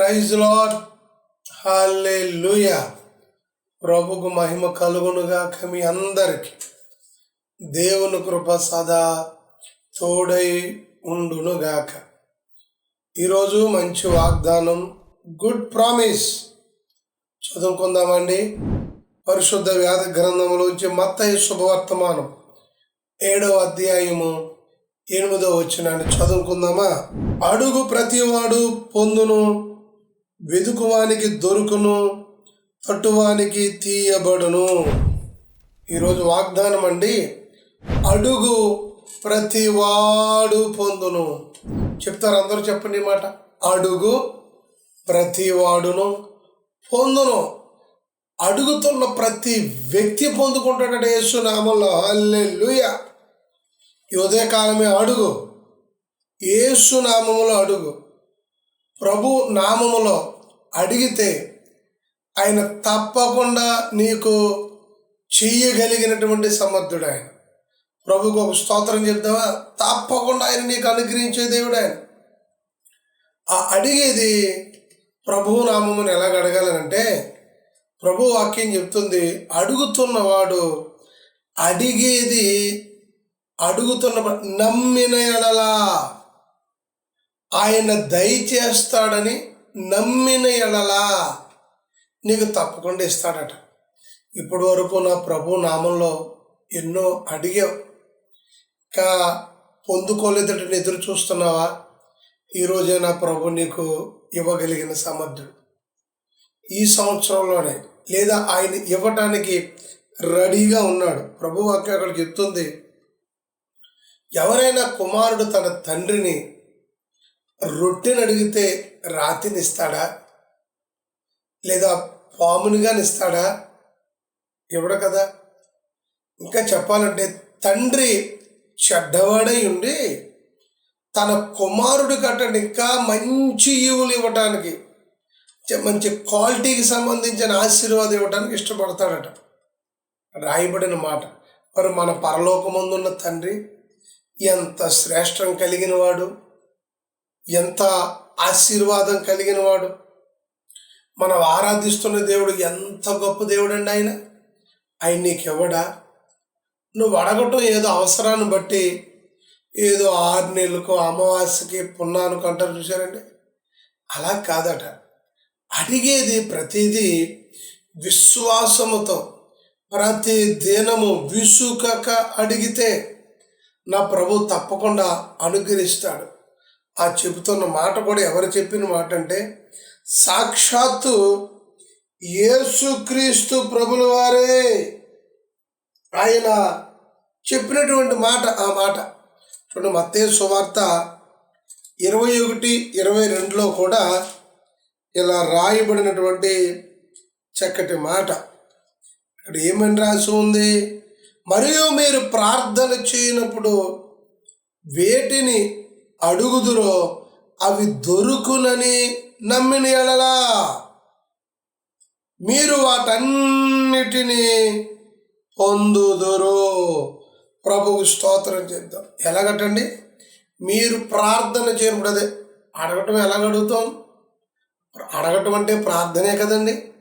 Praise lord హాలే ప్రభుకు మహిమ కలుగునుగాక మీ అందరికి. దేవుని కృప సదా తోడై ఉండునుగాక. ఈరోజు మంచి వాగ్దానం గుడ్ ప్రామిస్. చదువుకుందామండి. పరిశుద్ధ వ్యాధ గ్రంథంలోంచి మత్తయ్య శుభవర్తమానం. ఏడవ అధ్యాయము ఎనిమిదో వచ్చినాన్ని చదువుకుందామా? అడుగు ప్రతివాడు పొందును. వెదుకువానికి దొరుకును తట్టువానికి తీయబడును. ఈరోజు వాగ్దానం అండి అడుగు ప్రతివాడు పొందును. చెప్తారు అందరూ చెప్పండి మాట. అడుగు ప్రతివాడును పొందును. అడుగుతున్న ప్రతి వ్యక్తి పొందుకుంటాడట యేసు నామంలో లూయ ఈ ఉదయకాలమే అడుగు. యేసు నామములో అడుగు. ప్రభు నామములో అడిగితే ఆయన తప్పకుండా నీకు చెయ్యగలిగినటువంటి సమర్థుడు ఆయన. ప్రభుకు ఒక స్తోత్రం చెప్తావా తప్పకుండా ఆయన నీకు అనుగ్రహించే దేవుడు ఆయన. ఆ అడిగేది ప్రభువు నామమును ఎలాగ అడగాలనంటే ప్రభు వాక్యం చెప్తుంది అడుగుతున్నవాడు అడిగేది అడుగుతున్న నమ్మిన ఎడలా. ఆయన దయచేస్తాడని నమ్మిన ఎడలా నీకు తప్పకుండా ఇస్తాడట. ఇప్పటి వరకు నా ప్రభు నామంలో ఎన్నో అడిగావు. ఇంకా పొందుకోలేదటని ఎదురు చూస్తున్నావా? ఈరోజే నా ప్రభు నీకు ఇవ్వగలిగిన సమర్థుడు. ఈ సంవత్సరంలోనే లేదా ఆయన ఇవ్వటానికి రెడీగా ఉన్నాడు. ప్రభు వాక్యం అక్కడ చెప్తుంది ఎవరైనా కుమారుడు తన తండ్రిని రొట్టెని అడిగితే రాతిని ఇస్తాడా లేదా పామునిగాని ఇస్తాడా ఇవ్వడు కదా ఇంకా చెప్పాలంటే తండ్రి చెడ్డవాడై ఉండి తన కుమారుడి కట్టండి ఇంకా మంచి ఈవులు ఇవ్వటానికి మంచి క్వాలిటీకి సంబంధించిన ఆశీర్వాదం ఇవ్వడానికి ఇష్టపడతాడట. రాయబడిన మాట. మరి మన పరలోకమందున్న తండ్రి ఎంత శ్రేష్టం కలిగిన వాడు ఎంత ఆశీర్వాదం కలిగిన వాడు మనం ఆరాధిస్తున్న దేవుడు ఎంత గొప్ప దేవుడు అండి ఆయన. ఆయన నీకు నువ్వు అడగటం ఏదో అవసరాన్ని బట్టి ఏదో ఆరు నెలలకు అమావాస్యకి పున్నానుకు అంటారు చూసారండి అలా కాదట. అడిగేది ప్రతిదీ విశ్వాసముతో. ప్రతి దినము విసుకక అడిగితే నా ప్రభు తప్పకుండా అనుగ్రహిస్తాడు. ఆ చెబుతున్న మాట కూడా ఎవరు చెప్పిన మాట అంటే సాక్షాత్తు యేసుక్రీస్తు ప్రభుల వారే. ఆయన చెప్పినటువంటి మాట ఆ మాట. చూడండి మత్తే సువార్త ఇరవై ఒకటి ఇరవై రెండులో కూడా ఇలా రాయబడినటువంటి చక్కటి మాట. ఇక్కడ ఏమని రాసి ఉంది? మరియు మీరు ప్రార్థన చేయనప్పుడు వేటిని అడుగుదురో అవి దొరుకునని నమ్మిన ఎడలా మీరు వాటన్నిటినీ పొందుదురు. ప్రభువు స్తోత్రం చేద్దాం. ఎలాగటండి? మీరు ప్రార్థన చేయకూడదు అదే. అడగటం ఎలాగడుగుతాం అడగటం అంటే ప్రార్థనే కదండి.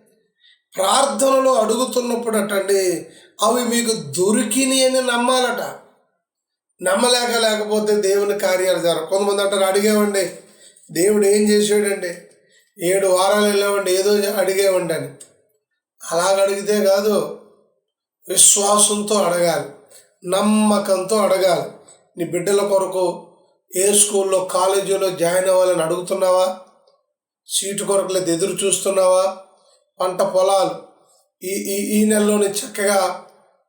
ప్రార్థనలో అడుగుతున్నప్పుడు అటండి అవి మీకు దొరికినాయి అని నమ్మాలట. నమ్మలేక లేకపోతే దేవుని కార్యాలు జరగవు. కొంతమంది అంటారు అడిగేవండి. దేవుడు ఏం చేసాడండి ఏడు వారాలు వెళ్ళామండి ఏదో అడిగేవండి అని. అలాగ అడిగితే కాదు విశ్వాసంతో అడగాలి నమ్మకంతో అడగాలి. నీ బిడ్డల కొరకు ఏ స్కూల్లో కాలేజీలో జాయిన్ అవ్వాలని అడుగుతున్నావా? సీటు కొరకు లేదు ఎదురు చూస్తున్నావా? పంట పొలాలు ఈ ఈ ఈ నెలలోనే చక్కగా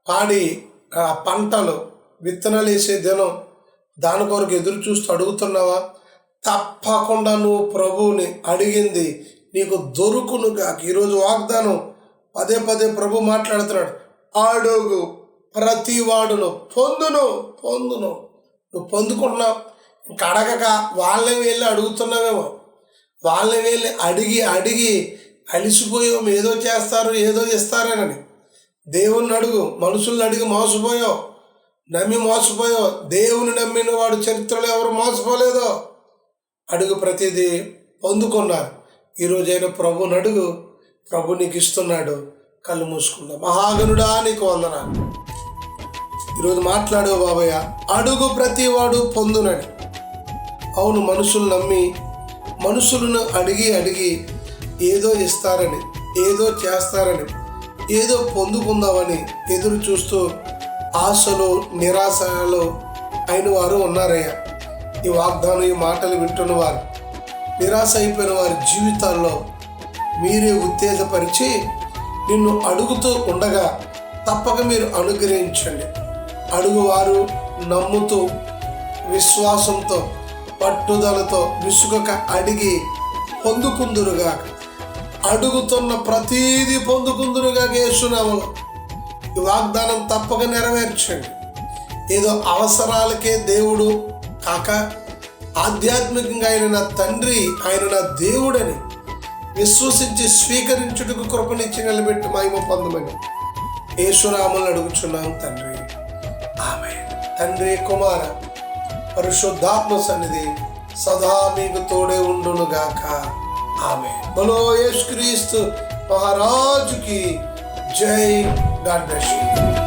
పాడి ఆ పంటలు విత్తనాలు వేసే దినం దాని కొరకు ఎదురు చూస్తూ అడుగుతున్నావా? తప్పకుండా నువ్వు ప్రభువుని అడిగింది నీకు దొరుకును కాక ఈరోజు వాగ్దానం పదే పదే ప్రభు మాట్లాడుతున్నాడు. అడుగు ప్రతి వాడును పొందును పొందును. నువ్వు పొందుకుంటున్నావు. ఇంక అడగక వాళ్ళని వెళ్ళి అడుగుతున్నావేమో. వాళ్ళని వెళ్ళి అడిగి అడిగి అలిసిపోయాం ఏదో చేస్తారు ఏదో ఇస్తారనని దేవుణ్ణి అడుగు మనుషుల్ని అడిగి మోసపోయావు. నమ్మి మోసపోయావు. దేవుని నమ్మిన వాడు చరిత్రలో ఎవరు మోసపోలేదో. అడుగు ప్రతిదీ పొందుకున్నారు. ఈరోజైన ప్రభుని అడుగు. ప్రభు నీకు ఇస్తున్నాడు. కళ్ళు మూసుకుందాం. మహాగనుడా నీకు వందనాలు. ఈరోజు మాట్లాడు బాబయ్య అడుగు ప్రతివాడు పొందునని. అవును మనుషులు నమ్మి మనుషులను అడిగి అడిగి ఏదో ఇస్తారని ఏదో చేస్తారని ఏదో పొందుకుందామని ఎదురు చూస్తూ ఆశలు నిరాశలు అయిన వారు ఉన్నారయ్యా. ఈ వాగ్దానం ఈ మాటలు వింటున్న వారు నిరాశ అయిపోయిన వారి జీవితాల్లో మీరే ఉత్తేజపరిచి నిన్ను అడుగుతూ ఉండగా తప్పక మీరు అనుగ్రహించండి. అడుగువారు నమ్ముతూ విశ్వాసంతో పట్టుదలతో విసుగక అడిగి పొందుకుందురుగా అడుగుతున్న ప్రతీది పొందుకుందురుగా యేసునామలో. ఈ వాగ్దానం తప్పక నెరవేర్చండి. ఏదో అవసరాలకే దేవుడు కాక ఆధ్యాత్మికంగా ఆయన నా తండ్రి ఆయన నా దేవుడని విశ్వసించి స్వీకరించుటకు కృపనిచ్చి నిలబెట్టి మహిమ పొందమని యేసురాములను అడుగుచున్నాం తండ్రి. ఆమె తండ్రి కుమార పరిశుద్ధాత్మ సన్నిధి సదా మీకు తోడే ఉండునుగాక. ఆమె బలో యేసుక్రీస్తు మహారాజుకి Jai. God bless you.